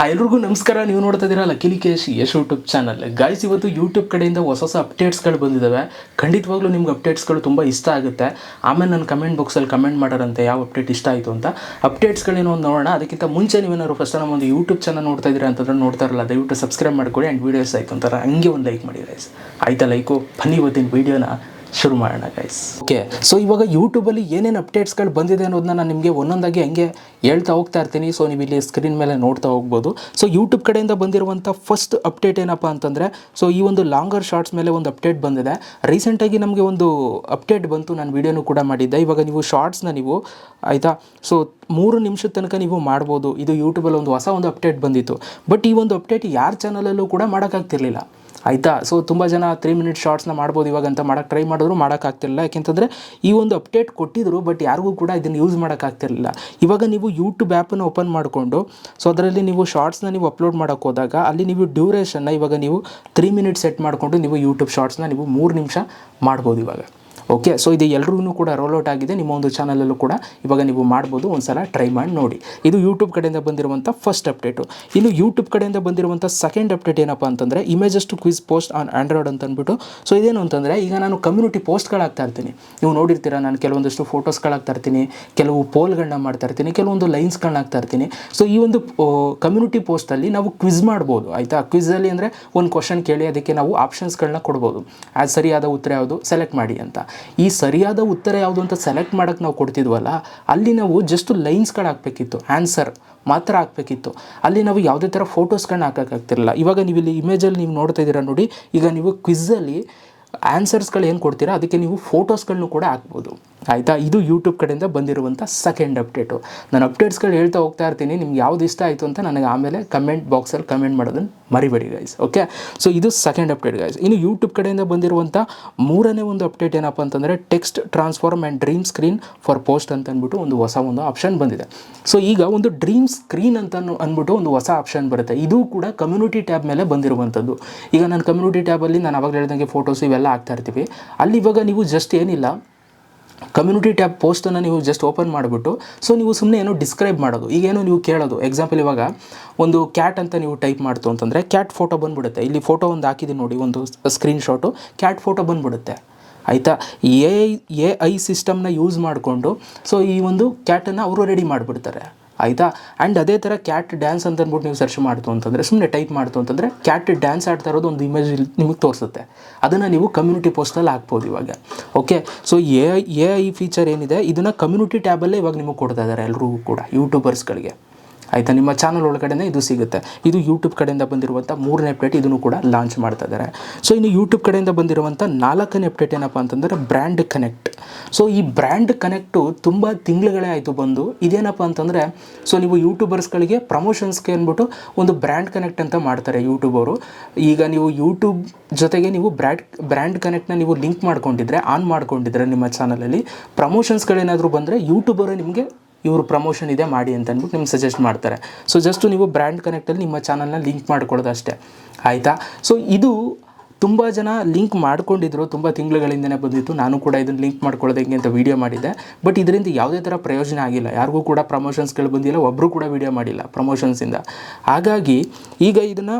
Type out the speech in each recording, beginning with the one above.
Hi ಎಲ್ರಿಗೂ ನಮಸ್ಕಾರ. ನೀವು ನೋಡ್ತಾ ಇದ್ದೀರಾ ಲಕಿಲಿ ಕೇಶ್ ಯಶ್ ಯೂಟ್ಯೂಬ್ ಚಾನಲ್. ಗಾಯ್ಸ್ ಇವತ್ತು ಯೂಟ್ಯೂಬ್ ಕಡೆಯಿಂದ ಹೊಸ ಹೊಸ ಅಪ್ಡೇಟ್ಸ್ಗಳು ಬಂದಿದ್ದಾವೆ ಖಂಡಿತವಾಗ್ಲೂ ನಿಮ್ಗೆ ಅಪ್ಡೇಟ್ಸ್ಗಳು ತುಂಬ ಇಷ್ಟ ಆಗುತ್ತೆ. ಆಮೇಲೆ ನನ್ನ ಕಮೆಂಟ್ ಬಾಕ್ಸಲ್ಲಿ ಕಮೆಂಟ್ ಮಾಡೋರಂತೆ ಯಾವ ಅಪ್ಡೇಟ್ ಇಷ್ಟ ಆಯಿತು ಅಂತ. ಅಪ್ಡೇಟ್ಸ್ಗಳೇನೋ ಒಂದು ನೋಡೋಣ. ಅದಕ್ಕಿಂತ ಮುಂಚೆ ನೀವೇನಾದ್ರು ಫಸ್ಟ್ ನಮ್ಮ ಒಂದು ಯೂಟ್ಯೂಬ್ ಚಾನಲ್ ನೋಡ್ತಾ ಇದ್ದೀರಾ ಅಂತಂದ್ರೆ ನೋಡ್ತಾ ಇರಲ್ಲ ದಯವಿಟ್ಟು ಸಬ್ಸ್ಕ್ರೈಬ್ ಮಾಡ್ಕೊಳ್ಳಿ ಆ್ಯಂಡ್ ವೀಡಿಯೋಸ್ ಆಯಿತು ಅಂತಾರೆ ಹಂಗೆ ಒಂದು ಲೈಕ್ ಮಾಡಿ ಗೈಸ್ ಆಯ್ತಾ ಲೈಕು ಬನ್ನಿ ಇವತ್ತಿನ ವೀಡಿಯೋನ ಶುರು ಮಾಡೋಣ ಗೈಸ್ ಓಕೆ ಸೊ ಇವಾಗ ಯೂಟ್ಯೂಬಲ್ಲಿ ಏನೇನು ಅಪ್ಡೇಟ್ಸ್ಗಳು ಬಂದಿದೆ ಅನ್ನೋದನ್ನ ನಾನು ನಿಮಗೆ ಒಂದೊಂದಾಗಿ ಹಂಗೆ ಹೇಳ್ತಾ ಹೋಗ್ತಾ ಇರ್ತೀನಿ. ಸೊ ನೀವು ಇಲ್ಲಿ ಸ್ಕ್ರೀನ್ ಮೇಲೆ ನೋಡ್ತಾ ಹೋಗ್ಬೋದು. ಸೊ ಯೂಟ್ಯೂಬ್ ಕಡೆಯಿಂದ ಬಂದಿರುವಂಥ ಫಸ್ಟ್ ಅಪ್ಡೇಟ್ ಏನಪ್ಪ ಅಂತಂದರೆ ಸೊ ಈ ಒಂದು ಲಾಂಗರ್ ಶಾರ್ಟ್ಸ್ ಮೇಲೆ ಒಂದು ಅಪ್ಡೇಟ್ ಬಂದಿದೆ. ರೀಸೆಂಟಾಗಿ ನಮಗೆ ಒಂದು ಅಪ್ಡೇಟ್ ಬಂತು. ನಾನು ವೀಡಿಯೋನು ಕೂಡ ಮಾಡಿದ್ದೆ. ಇವಾಗ ನೀವು ಶಾರ್ಟ್ಸ್ನ ನೀವು, ಆಯಿತಾ? ಸೊ ಮೂರು ನಿಮಿಷದ ತನಕ ನೀವು ಮಾಡ್ಬೋದು. ಇದು ಯೂಟ್ಯೂಬಲ್ಲಿ ಒಂದು ಹೊಸ ಒಂದು ಅಪ್ಡೇಟ್ ಬಂದಿತ್ತು. ಬಟ್ ಈ ಒಂದು ಅಪ್ಡೇಟ್ ಯಾರ ಚಾನಲಲ್ಲೂ ಕೂಡ ಮಾಡೋಕ್ಕಾಗ್ತಿರ್ಲಿಲ್ಲ ಆಯಿತಾ? ಸೊ ತುಂಬ ಜನ ತ್ರೀ ಮಿನಿಟ್ ಶಾರ್ಟ್ಸ್ನ ಮಾಡ್ಬೋದು ಇವಾಗ ಅಂತ ಮಾಡೋಕ್ಕೆ ಟ್ರೈ ಮಾಡಿದ್ರು ಮಾಡೋಕ್ಕಾಗ್ತಿರಲಿಲ್ಲ ಯಾಕೆಂತಂದರೆ ಈ ಒಂದು ಅಪ್ಡೇಟ್ ಕೊಟ್ಟಿದ್ರು ಬಟ್ ಯಾರಿಗೂ ಕೂಡ ಇದನ್ನು ಯೂಸ್ ಮಾಡೋಕ್ಕಾಗ್ತಿರಲಿಲ್ಲ ಇವಾಗ ನೀವು ಯೂಟ್ಯೂಬ್ ಆ್ಯಪನ್ನು ಓಪನ್ ಮಾಡಿಕೊಂಡು ಸೊ ಅದರಲ್ಲಿ ನೀವು ಶಾರ್ಟ್ಸ್ನ ನೀವು ಅಪ್ಲೋಡ್ ಮಾಡೋಕ್ಕೆ ಹೋದಾಗ, ಅಲ್ಲಿ ನೀವು ಡ್ಯೂರೇಷನ್ನ ಇವಾಗ ನೀವು ತ್ರೀ ಮಿನಿಟ್ ಸೆಟ್ ಮಾಡಿಕೊಂಡು ನೀವು ಯೂಟ್ಯೂಬ್ ಶಾರ್ಟ್ಸ್ನ ನೀವು ಮೂರು ನಿಮಿಷ ಮಾಡ್ಬೋದು ಇವಾಗ. ಓಕೆ ಸೊ ಇದು ಎಲ್ಲರೂ ಕೂಡ ರೋಲ್ ಔಟ್ ಆಗಿದೆ. ನಿಮ್ಮ ಒಂದು ಚಾನಲಲ್ಲೂ ಕೂಡ ಇವಾಗ ನೀವು ಮಾಡ್ಬೋದು. ಒಂದು ಸಲ ಟ್ರೈ ಮಾಡಿ ನೋಡಿ. ಇದು ಯೂಟ್ಯೂಬ್ ಕಡೆಯಿಂದ ಬಂದಿರುವಂಥ ಫಸ್ಟ್ ಅಪ್ಡೇಟು ಇನ್ನು ಯೂಟ್ಯೂಬ್ ಕಡೆಯಿಂದ ಬಂದಿರುವಂಥ ಸೆಕೆಂಡ್ ಅಪ್ಡೇಟ್ ಏನಪ್ಪ ಅಂತಂದರೆ images to quiz post on Android ಅಂತ ಅಂದ್ಬಿಟ್ಟು. ಸೊ ಇದೇನು ಅಂತಂದರೆ, ಈಗ ನಾನು ಕಮ್ಯುನಿಟಿ ಪೋಸ್ಟ್ಗಳಾಗ್ತಾ ಇರ್ತೀನಿ. ನೀವು ನೋಡಿರ್ತೀರ, ನಾನು ಕೆಲವೊಂದಷ್ಟು ಫೋಟೋಸ್ಗಳಾಗ್ತಾ ಇರ್ತೀನಿ. ಕೆಲವು ಪೋಲ್ಗಳನ್ನ ಮಾಡ್ತಾ ಇರ್ತೀನಿ. ಕೆಲವೊಂದು ಲೈನ್ಸ್ಗಳನ್ನ ಹಾಕ್ತಾ ಇರ್ತೀನಿ. ಸೊ ಈ ಒಂದು ಕಮ್ಯುನಿಟಿ ಪೋಸ್ಟಲ್ಲಿ ನಾವು ಕ್ವಿಸ್ ಮಾಡ್ಬೋದು. ಆಯಿತಾ? ಕ್ವಿಝಲ್ಲಿ ಅಂದರೆ ಒಂದು ಕ್ವಶನ್ ಕೇಳಿ, ಅದಕ್ಕೆ ನಾವು ಆಪ್ಷನ್ಸ್ಗಳನ್ನ ಕೊಡ್ಬೋದು. ಅದು ಸರಿಯಾದ ಉತ್ತರ ಯಾವುದು? ಸೆಲೆಕ್ಟ್ ಮಾಡಿ ಅಂತ. ಈ ಸರಿಯಾದ ಉತ್ತರ ಯಾವುದು ಅಂತ ಸೆಲೆಕ್ಟ್ ಮಾಡೋಕ್ಕೆ ನಾವು ಕೊಡ್ತಿದ್ವಲ್ಲ, ಅಲ್ಲಿ ನಾವು ಜಸ್ಟ್ ಲೈನ್ಸ್ಗಳು ಹಾಕಬೇಕಿತ್ತು ಆನ್ಸರ್ ಮಾತ್ರ ಹಾಕಬೇಕಿತ್ತು. ಅಲ್ಲಿ ನಾವು ಯಾವುದೇ ಥರ ಫೋಟೋಸ್ಗಳನ್ನ ಹಾಕೋಕ್ಕಾಗ್ತಿರಲಿಲ್ಲ ಇವಾಗ ನೀವು ಇಲ್ಲಿ ಇಮೇಜಲ್ಲಿ ನೀವು ನೋಡ್ತಾ ಇದ್ದೀರಾ ನೋಡಿ, ಈಗ ನೀವು ಕ್ವಿಝಲ್ಲಿ ಆನ್ಸರ್ಸ್ಗಳು ಏನು ಕೊಡ್ತೀರಾ, ಅದಕ್ಕೆ ನೀವು ಫೋಟೋಸ್ಗಳನ್ನೂ ಕೂಡ ಹಾಕ್ಬೋದು. ಆಯಿತಾ? ಇದು ಯೂಟ್ಯೂಬ್ ಕಡೆಯಿಂದ ಬಂದಿರುವಂಥ ಸೆಕೆಂಡ್ ಅಪ್ಡೇಟು ನಾನು ಅಪ್ಡೇಟ್ಸ್ಗಳು ಹೇಳ್ತಾ ಹೋಗ್ತಾ ಇರ್ತೀನಿ. ನಿಮ್ಗೆ ಯಾವ್ದು ಇಷ್ಟ ಆಯಿತು ಅಂತ ನನಗೆ ಆಮೇಲೆ ಕಮೆಂಟ್ ಬಾಕ್ಸಲ್ಲಿ ಕಮೆಂಟ್ ಮಾಡೋದನ್ನು ಮರಿಬೇಡಿ ಗೈಸ್ ಓಕೆ ಸೊ ಇದು ಸೆಕೆಂಡ್ ಅಪ್ಡೇಟ್ ಗೈಸ್ ಇನ್ನು ಯೂಟ್ಯೂಬ್ ಕಡೆಯಿಂದ ಬಂದಿರುವಂಥ ಮೂರನೇ ಒಂದು ಅಪ್ಡೇಟ್ ಏನಪ್ಪ ಅಂತಂದರೆ text transform and dream screen for post ಅಂತ ಅಂದ್ಬಿಟ್ಟು ಒಂದು ಹೊಸ ಒಂದು ಆಪ್ಷನ್ ಬಂದಿದೆ. ಸೊ ಈಗ ಒಂದು ಡ್ರೀಮ್ ಸ್ಕ್ರೀನ್ ಅಂತ ಅಂದ್ಬಿಟ್ಟು ಒಂದು ಹೊಸ ಆಪ್ಷನ್ ಬರುತ್ತೆ. ಇದು ಕೂಡ ಕಮ್ಯುನಿಟಿ ಟ್ಯಾಬ್ ಮೇಲೆ ಬಂದಿರುವಂಥದ್ದು. ಈಗ ನಾನು ಕಮ್ಯುನಿಟಿ ಟ್ಯಾಬಲ್ಲಿ ನಾನು ಅವಾಗ ಹೇಳ್ದಂಗೆ ಫೋಟೋಸ್ ಇವೆಲ್ಲ ಹಾಕ್ತಾ ಇರ್ತೀವಿ. ಅಲ್ಲಿ ಇವಾಗ ನೀವು ಜಸ್ಟ್ ಏನಿಲ್ಲ ಕಮ್ಯುನಿಟಿ ಟ್ಯಾಬ್ ಪೋಸ್ಟನ್ನು ನೀವು ಜಸ್ಟ್ ಓಪನ್ ಮಾಡಿಬಿಟ್ಟು ಸೊ ನೀವು ಸುಮ್ಮನೆ ಏನೋ ಡಿಸ್ಕ್ರೈಬ್ ಮಾಡೋದು. ಈಗೇನೋ ನೀವು ಕೇಳೋದು. ಎಕ್ಸಾಂಪಲ್ ಇವಾಗ ಒಂದು ಕ್ಯಾಟ್ ಅಂತ ನೀವು ಟೈಪ್ ಮಾಡ್ತು ಅಂತಂದರೆ ಕ್ಯಾಟ್ ಫೋಟೋ ಬಂದ್ಬಿಡುತ್ತೆ. ಇಲ್ಲಿ ಫೋಟೋ ಒಂದು ಹಾಕಿದ್ದೀನಿ ನೋಡಿ, ಒಂದು ಸ್ಕ್ರೀನ್ ಶಾಟು ಕ್ಯಾಟ್ ಫೋಟೋ ಬಂದ್ಬಿಡುತ್ತೆ. ಆಯಿತಾ? ಎ ಐ ಎ ಐ ಸಿಸ್ಟಮ್ನ ಯೂಸ್ ಮಾಡಿಕೊಂಡು ಸೊ ಈ ಒಂದು ಕ್ಯಾಟನ್ನು ಅವರು ರೆಡಿ ಮಾಡಿಬಿಡ್ತಾರೆ. ಆಯಿತಾ? ಆ್ಯಂಡ್ ಅದೇ ಥರ ಕ್ಯಾಟ್ ಡ್ಯಾನ್ಸ್ ಅಂತ ಅಂದ್ಬಿಟ್ಟು ನೀವು ಸರ್ಚ್ ಮಾಡ್ತು ಅಂತಂದರೆ ಸುಮ್ಮನೆ ಟೈಪ್ ಮಾಡ್ತು ಅಂತಂದರೆ ಕ್ಯಾಟ್ ಡ್ಯಾನ್ಸ್ ಆಡ್ತಾ ಇರೋದು ಒಂದು ಇಮೇಜ್ ನಿಮಗೆ ತೋರಿಸುತ್ತೆ. ಅದನ್ನು ನೀವು ಕಮ್ಯುನಿಟಿ ಪೋಸ್ಟಲ್ಲಿ ಹಾಕ್ಬೋದು ಇವಾಗ. Okay so A A I feature ಏನಿದೆ, ಇದನ್ನು ಕಮ್ಯುನಿಟಿ ಟ್ಯಾಬಲ್ಲೇ ಇವಾಗ ನಿಮಗೆ ಕೊಡ್ತಾ ಇದ್ದಾರೆ ಎಲ್ಲರಿಗೂ ಕೂಡ ಯೂಟ್ಯೂಬರ್ಸ್ಗಳಿಗೆ ಆಯಿತಾ? ನಿಮ್ಮ ಚಾನಲ್ ಒಳಗಡೆನೇ ಇದು ಸಿಗುತ್ತೆ. ಇದು ಯೂಟ್ಯೂಬ್ ಕಡೆಯಿಂದ ಬಂದಿರುವಂಥ ಮೂರನೇ ಅಪ್ಡೇಟ್ ಇದನ್ನು ಕೂಡ ಲಾಂಚ್ ಮಾಡ್ತಾ ಇದ್ದಾರೆ. ಸೊ ಇನ್ನು ಯೂಟ್ಯೂಬ್ ಕಡೆಯಿಂದ ಬಂದಿರುವಂಥ ನಾಲ್ಕನೇ ಅಪ್ಡೇಟ್ ಏನಪ್ಪ ಅಂತಂದರೆ ಬ್ರ್ಯಾಂಡ್ ಕನೆಕ್ಟ್ ಸೊ ಈ ಬ್ರ್ಯಾಂಡ್ ಕನೆಕ್ಟು ತುಂಬ ತಿಂಗಳುಗಳೇ ಆಯಿತು ಬಂದು. ಇದೇನಪ್ಪ ಅಂತಂದರೆ ಸೊ ನೀವು ಯೂಟ್ಯೂಬರ್ಸ್ಗಳಿಗೆ ಪ್ರಮೋಷನ್ಸ್ಗೆ ಅಂದ್ಬಿಟ್ಟು ಒಂದು ಬ್ರ್ಯಾಂಡ್ ಕನೆಕ್ಟ್ ಅಂತ ಮಾಡ್ತಾರೆ ಯೂಟ್ಯೂಬರು ಈಗ ನೀವು ಯೂಟ್ಯೂಬ್ ಜೊತೆಗೆ ನೀವು ಬ್ರ್ಯಾಂಡ್ ಬ್ರ್ಯಾಂಡ್ ಕನೆಕ್ಟ್ನ ನೀವು ಲಿಂಕ್ ಮಾಡ್ಕೊಂಡಿದ್ರೆ ಆನ್ ಮಾಡ್ಕೊಂಡಿದ್ರೆ ನಿಮ್ಮ ಚಾನಲಲ್ಲಿ ಪ್ರಮೋಷನ್ಸ್ಗಳೇನಾದರೂ ಬಂದರೆ ಯೂಟ್ಯೂಬರು ನಿಮಗೆ ಇವರು ಪ್ರಮೋಷನ್ ಇದೆ, ಮಾಡಿ ಅಂತ ಅಂದ್ಬಿಟ್ಟು ನಿಮ್ಗೆ ಸಜೆಸ್ಟ್ ಮಾಡ್ತಾರೆ. ಸೊ ಜಸ್ಟ್ ನೀವು ಬ್ರ್ಯಾಂಡ್ ಕನೆಕ್ಟಲ್ಲಿ ನಿಮ್ಮ ಚಾನಲ್ನ ಲಿಂಕ್ ಮಾಡ್ಕೊಳ್ಳೋದು ಅಷ್ಟೇ ಆಯಿತಾ? ಸೊ ಇದು ತುಂಬ ಜನ ಲಿಂಕ್ ಮಾಡ್ಕೊಂಡಿದ್ರು, ತುಂಬ ತಿಂಗಳುಗಳಿಂದನೇ ಬಂದಿತ್ತು. ನಾನು ಕೂಡ ಇದನ್ನು ಲಿಂಕ್ ಮಾಡ್ಕೊಳ್ಳೋದು ಹೆಂಗೆ ಅಂತ ವೀಡಿಯೋ ಮಾಡಿದ್ದೆ. ಬಟ್ ಇದರಿಂದ ಯಾವುದೇ ಥರ ಪ್ರಯೋಜನ ಆಗಿಲ್ಲ. ಯಾರಿಗೂ ಕೂಡ ಪ್ರಮೋಷನ್ಸ್ಗಳು ಬಂದಿಲ್ಲ ಒಬ್ಬರು ಕೂಡ ವೀಡಿಯೋ ಮಾಡಿಲ್ಲ ಪ್ರಮೋಷನ್ಸಿಂದ ಹಾಗಾಗಿ ಈಗ ಇದನ್ನು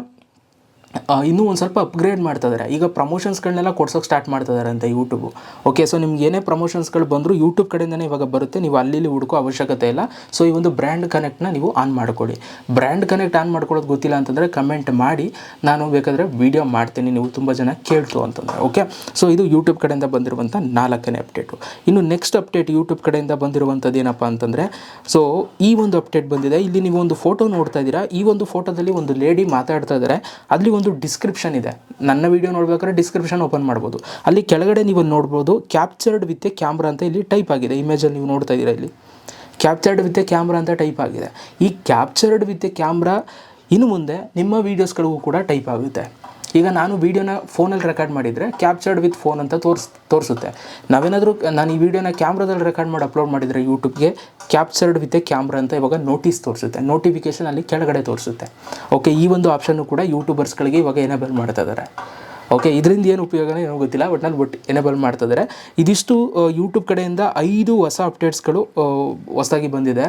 ಇನ್ನೂ ಒಂದು ಸ್ವಲ್ಪ ಅಪ್ಗ್ರೇಡ್ ಮಾಡ್ತಾ ಇದ್ದಾರೆ ಈಗ ಪ್ರಮೋಷನ್ಸ್ಗಳನ್ನೆಲ್ಲ ಕೊಡ್ಸೋಕೆ ಸ್ಟಾರ್ಟ್ ಮಾಡ್ತಾ ಇದ್ದಾರೆ ಅಂತ ಯೂಟ್ಯೂಬು ಓಕೆ ಸೊ ನಿಮ್ಗೆ ಏನೇ ಪ್ರಮೋಷನ್ಸ್ಗಳು ಬಂದರೂ ಯೂಟ್ಯೂಬ್ ಕಡೆಯಿಂದನೇ ಇವಾಗ ಬರುತ್ತೆ. ನೀವು ಅಲ್ಲಿ ಹುಡುಕೋ ಅವಶ್ಯಕತೆ ಇಲ್ಲ. ಸೊ ಈ ಒಂದು ಬ್ರ್ಯಾಂಡ್ ಕನೆಕ್ಟ್ನ ನೀವು ಆನ್ ಮಾಡ್ಕೊಳ್ಳಿ. ಬ್ರ್ಯಾಂಡ್ ಕನೆಕ್ಟ್ ಆನ್ ಮಾಡ್ಕೊಳ್ಳೋದು ಗೊತ್ತಿಲ್ಲ ಅಂತಂದರೆ ಕಮೆಂಟ್ ಮಾಡಿ. ನಾನು ಬೇಕಾದರೆ ವೀಡಿಯೋ ಮಾಡ್ತೀನಿ. ನೀವು ತುಂಬ ಜನ ಕೇಳ್ತು ಅಂತಂದರೆ ಓಕೆ ಸೊ ಇದು ಯೂಟ್ಯೂಬ್ ಕಡೆಯಿಂದ ಬಂದಿರುವಂಥ ನಾಲ್ಕನೇ ಅಪ್ಡೇಟು ಇನ್ನು ನೆಕ್ಸ್ಟ್ ಅಪ್ಡೇಟ್ ಯೂಟ್ಯೂಬ್ ಕಡೆಯಿಂದ ಬಂದಿರುವಂಥದ್ದು ಏನಪ್ಪ ಅಂತಂದರೆ ಸೊ ಈ ಒಂದು ಅಪ್ಡೇಟ್ ಬಂದಿದೆ. ಇಲ್ಲಿ ನೀವು ಒಂದು ಫೋಟೋ ನೋಡ್ತಾ ಇದ್ದೀರಾ. ಈ ಒಂದು ಫೋಟೋದಲ್ಲಿ ಒಂದು ಲೇಡಿ ಮಾತಾಡ್ತಾ ಇದ್ದಾರೆ ಅಲ್ಲಿ ಒಂದು ಡಿಸ್ಕ್ರಿಪ್ಷನ್ ಇದೆ. ನನ್ನ ವೀಡಿಯೋ ನೋಡ್ಬೇಕಾದ್ರೆ ಡಿಸ್ಕ್ರಿಪ್ಷನ್ ಓಪನ್ ಮಾಡ್ಬೋದು. ಅಲ್ಲಿ ಕೆಳಗಡೆ ನೀವು ನೋಡ್ಬೋದು ಕ್ಯಾಪ್ಚರ್ಡ್ ವಿತ್ ಎ ಕ್ಯಾಮ್ರಾ ಅಂತ ಇಲ್ಲಿ ಟೈಪ್ ಆಗಿದೆ. ಇಮೇಜಲ್ಲಿ ನೀವು ನೋಡ್ತಾ ಇದ್ದೀರಾ ಇಲ್ಲಿ. ಕ್ಯಾಪ್ಚರ್ಡ್ ವಿತ್ ಎ ಕ್ಯಾಮ್ರಾ ಅಂತ ಟೈಪ್ ಆಗಿದೆ. ಈ ಕ್ಯಾಪ್ಚರ್ಡ್ ವಿತ್ ಎ ಕ್ಯಾಮ್ರಾ ಇನ್ನು ಮುಂದೆ ನಿಮ್ಮ ವೀಡಿಯೋಸ್ಗಳಿಗೂ ಕೂಡ ಟೈಪ್ ಆಗುತ್ತೆ. ಈಗ ನಾನು ವೀಡಿಯೋನ ಫೋನಲ್ಲಿ ರೆಕಾರ್ಡ್ ಮಾಡಿದರೆ ಕ್ಯಾಪ್ಚರ್ಡ್ ವಿತ್ ಫೋನ್ ಅಂತ ತೋರಿಸ್, ತೋರಿಸುತ್ತೆ. ನಾವೇನಾದರೂ, ನಾನು ಈ ವಿಡಿಯೋನ ಕ್ಯಾಮ್ರಾದಲ್ಲಿ ರೆಕಾರ್ಡ್ ಮಾಡಿ ಅಪ್ಲೋಡ್ ಮಾಡಿದರೆ ಯೂಟ್ಯೂಬ್ಗೆ ಕ್ಯಾಪ್ಚರ್ಡ್ ವಿತ್ ಎ ಕ್ಯಾಮ್ರಾ ಅಂತ ಇವಾಗ ನೋಟಿಸ್ ತೋರಿಸುತ್ತೆ. ನೋಟಿಫಿಕೇಷನ್ ಅಲ್ಲಿ ಕೆಳಗಡೆ ತೋರಿಸುತ್ತೆ. ಓಕೆ ಈ ಒಂದು ಆಪ್ಷನ್ನು ಕೂಡ ಯೂಟ್ಯೂಬರ್ಸ್ಗಳಿಗೆ ಇವಾಗ ಎನೇಬಲ್ ಮಾಡ್ತಾ ಇದ್ದಾರೆ ಓಕೆ ಇದರಿಂದ ಏನು ಉಪಯೋಗನೇ ಏನೋ ಗೊತ್ತಿಲ್ಲ ಬಟ್ ನಾನು ಬಟ್ ಎನೇಬಲ್ ಮಾಡ್ತಿದ್ದಾರೆ ಇದಿಷ್ಟು ಯೂಟ್ಯೂಬ್ ಕಡೆಯಿಂದ ಐದು ಹೊಸ ಅಪ್ಡೇಟ್ಸ್ಗಳು ಹೊಸದಾಗಿ ಬಂದಿದೆ.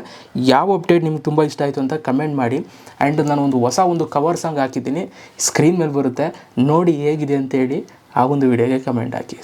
ಯಾವ ಅಪ್ಡೇಟ್ ನಿಮ್ಗೆ ತುಂಬ ಇಷ್ಟ ಆಯಿತು ಅಂತ ಕಮೆಂಟ್ ಮಾಡಿ. ಆ್ಯಂಡ್ ನಾನು ಒಂದು ಹೊಸ ಒಂದು ಕವರ್ ಸಾಂಗ್ ಹಾಕಿದ್ದೀನಿ. ಸ್ಕ್ರೀನ್ ಮೇಲೆ ಬರುತ್ತೆ. ನೋಡಿ ಹೇಗಿದೆ ಅಂತೇಳಿ ಆ ಒಂದು ವಿಡಿಯೋಗೆ ಕಮೆಂಟ್ ಹಾಕಿ.